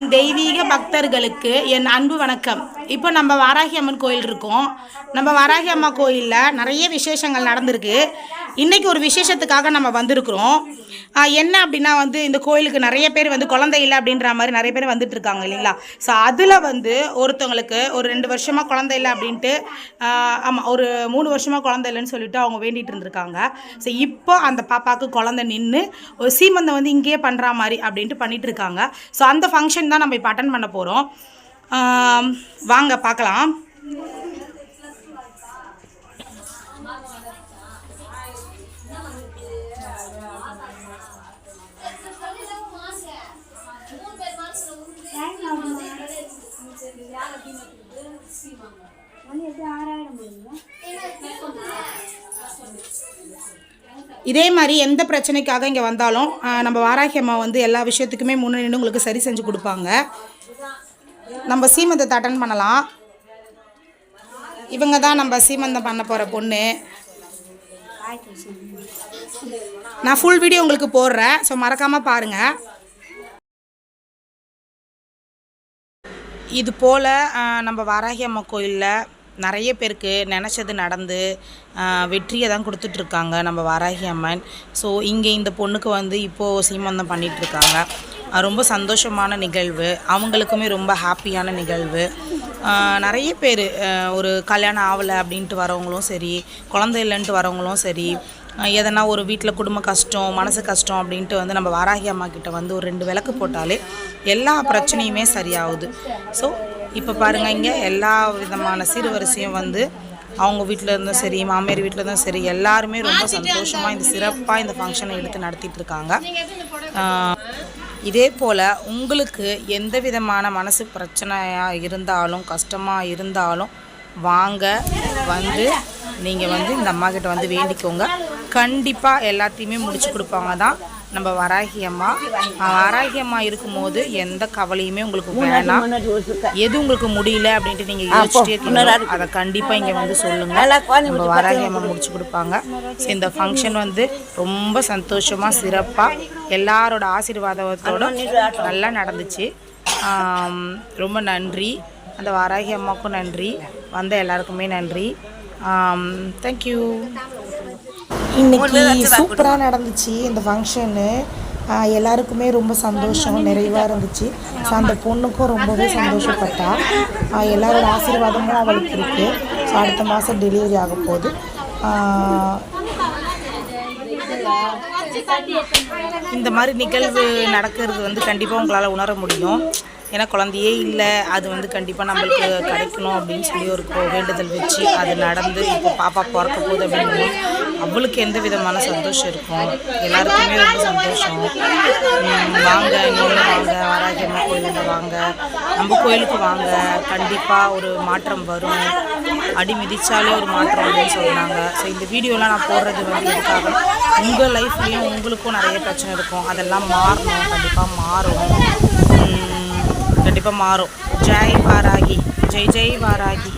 தெய்வீக பக்தர்களுக்கு என் அன்பு வணக்கம். இப்போ நம்ம வாராகி அம்மன் கோயில் இருக்கோம் நம்ம வாராகி அம்மா கோயிலில் நிறைய விசேஷங்கள் நடந்திருக்கு. இன்றைக்கி ஒரு விசேஷத்துக்காக நம்ம வந்திருக்கிறோம். என்ன அப்படின்னா வந்து இந்த கோயிலுக்கு நிறைய பேர் வந்து குழந்தை இல்லை அப்படின்ற மாதிரி நிறைய பேர் வந்துட்டு இருக்காங்க இல்லைங்களா? ஸோ அதில் வந்து ஒருத்தவங்களுக்கு ஒரு ரெண்டு வருஷமாக குழந்தை இல்லை அப்படின்ட்டு ஆமாம் ஒரு மூணு வருஷமாக குழந்தை இல்லைன்னு சொல்லிட்டு அவங்க வேண்டிகிட்டு இருந்திருக்காங்க. ஸோ இப்போ அந்த பாப்பாவுக்கு குழந்தை நின்று ஒரு சீமந்தம் வந்து இங்கேயே பண்ணுற மாதிரி அப்படின்ட்டு பண்ணிகிட்டு இருக்காங்க. ஸோ அந்த ஃபங்க்ஷன் தான் நம்ம இப்போ அட்டன் பண்ண போகிறோம் வாங்க பார்க்கலாம். இதே மாதிரி எந்த பிரச்சனைக்காக இங்கே வந்தாலும் நம்ம வாராகி அம்மா வந்து எல்லா விஷயத்துக்குமே முன்னே நின்று உங்களுக்கு சரி செஞ்சு கொடுப்பாங்க. நம்ம சீமந்தத்தை அட்டன் பண்ணலாம். இவங்க தான் நம்ம சீமந்தம் பண்ண போகிற பொண்ணு. நான் ஃபுல் வீடியோ உங்களுக்கு போடுறேன். ஸோ மறக்காமல் பாருங்கள் இது போல் நம்ம வாராகி அம்மா கோயிலில் நிறைய பேருக்கு நினச்சது நடந்து வெற்றியை தான் கொடுத்துட்ருக்காங்க நம்ம வாராகி அம்மன். ஸோ இங்கே இந்த பொண்ணுக்கு வந்து இப்போது சீமந்தம் பண்ணிகிட்ருக்காங்க ரொம்ப சந்தோஷமான நிகழ்வு. அவங்களுக்குமே ரொம்ப ஹாப்பியான நிகழ்வு. நிறைய பேர் ஒரு கல்யாணம் ஆகலை அப்படின்ட்டு வரவங்களும் சரி குழந்தை இல்லைன்ட்டு வரவங்களும் சரி எதனா ஒரு வீட்டில் குடும்ப கஷ்டம் மனசு கஷ்டம் அப்படின்ட்டு வந்து நம்ம வாராகி அம்மா கிட்ட வந்து ஒரு ரெண்டு விளக்கு போட்டாலே எல்லா பிரச்சனையுமே சரியாகுது. ஸோ இப்போ பாருங்கள் இங்கே எல்லா விதமான சீர்வரிசையும் வந்து அவங்க வீட்டில் இருந்தும் சரி மாமியார் வீட்டில் இருந்தும் சரி எல்லாருமே ரொம்ப சந்தோஷமாக இந்த சிறப்பாக இந்த ஃபங்க்ஷனை எடுத்து நடத்திட்டு இருக்காங்க. இதே போல் உங்களுக்கு எந்த விதமான மனசு பிரச்சனையாக இருந்தாலும் கஷ்டமாக இருந்தாலும் வாங்க வந்து நீங்கள் வந்து இந்த அம்மா கிட்ட வந்து வேண்டிக்கோங்க. கண்டிப்பாக எல்லாத்தையுமே முடிச்சு கொடுப்பாங்க தான் நம்ம வராகி அம்மா. வராகி அம்மா இருக்கும்போது எந்த கவலையுமே உங்களுக்கு வேணாம். எது உங்களுக்கு முடியல அப்படின்ட்டு நீங்கள் யோசிச்சுட்டே இருக்கீங்களோ அதை கண்டிப்பாக இங்கே வந்து சொல்லுங்கள் நம்ம வராகி அம்மா முடிச்சு கொடுப்பாங்க. ஸோ இந்த ஃபங்க்ஷன் வந்து ரொம்ப சந்தோஷமாக சிறப்பாக எல்லாரோட ஆசீர்வாதத்தோட நல்லா நடந்துச்சு. ரொம்ப நன்றி. அந்த வாராகி அம்மாவுக்கும் நன்றி. வந்த எல்லாருக்குமே நன்றி. தேங்க்யூ இன்னைக்கு சூப்பராக நடந்துச்சு இந்த ஃபங்க்ஷனு எல்லாருக்குமே ரொம்ப சந்தோஷம் நிறைவாக இருந்துச்சு. ஸோ அந்த பொண்ணுக்கும் ரொம்பவே சந்தோஷப்பட்டா. எல்லாரோட ஆசீர்வாதமும் அவளுக்கு இருக்குது ஸோ அடுத்த மாதம் டெலிவரி ஆக போகுது. இந்த மாதிரி நிகழ்வு நடக்கிறது வந்து கண்டிப்பாக உங்களால் உணர முடியும். ஏன்னா குழந்தையே இல்லை அது வந்து கண்டிப்பாக நம்மளுக்கு கிடைக்கணும் அப்படின்னு சொல்லி ஒரு வேண்டுதல் வச்சு அது நடந்து இப்போ பாப்பா பிறக்க போகுது அப்படின்னு அவளுக்கு எந்த விதமான சந்தோஷம் இருக்கும்? எல்லாருக்குமே ரொம்ப சந்தோஷம். வாங்க நீங்களும் வாங்க வராகி கோயிலுக்கு வாங்க. நம்ம கோயிலுக்கு வாங்க. கண்டிப்பாக ஒரு மாற்றம் வரும். அடி மிதித்தாலே ஒரு மாற்றம் அப்படின்னு சொன்னாங்க. ஸோ இந்த வீடியோலாம் நான் போடுறது வந்து எதுக்காக உங்கள் லைஃப்லேயும் உங்களுக்கும் நிறைய பிரச்சனை இருக்கும். அதெல்லாம் மாறணும். கண்டிப்பாக மாறும் கண்டிப்பாக மாறும் ஜெய் வாராகி ஜெய் ஜெய் வாராகி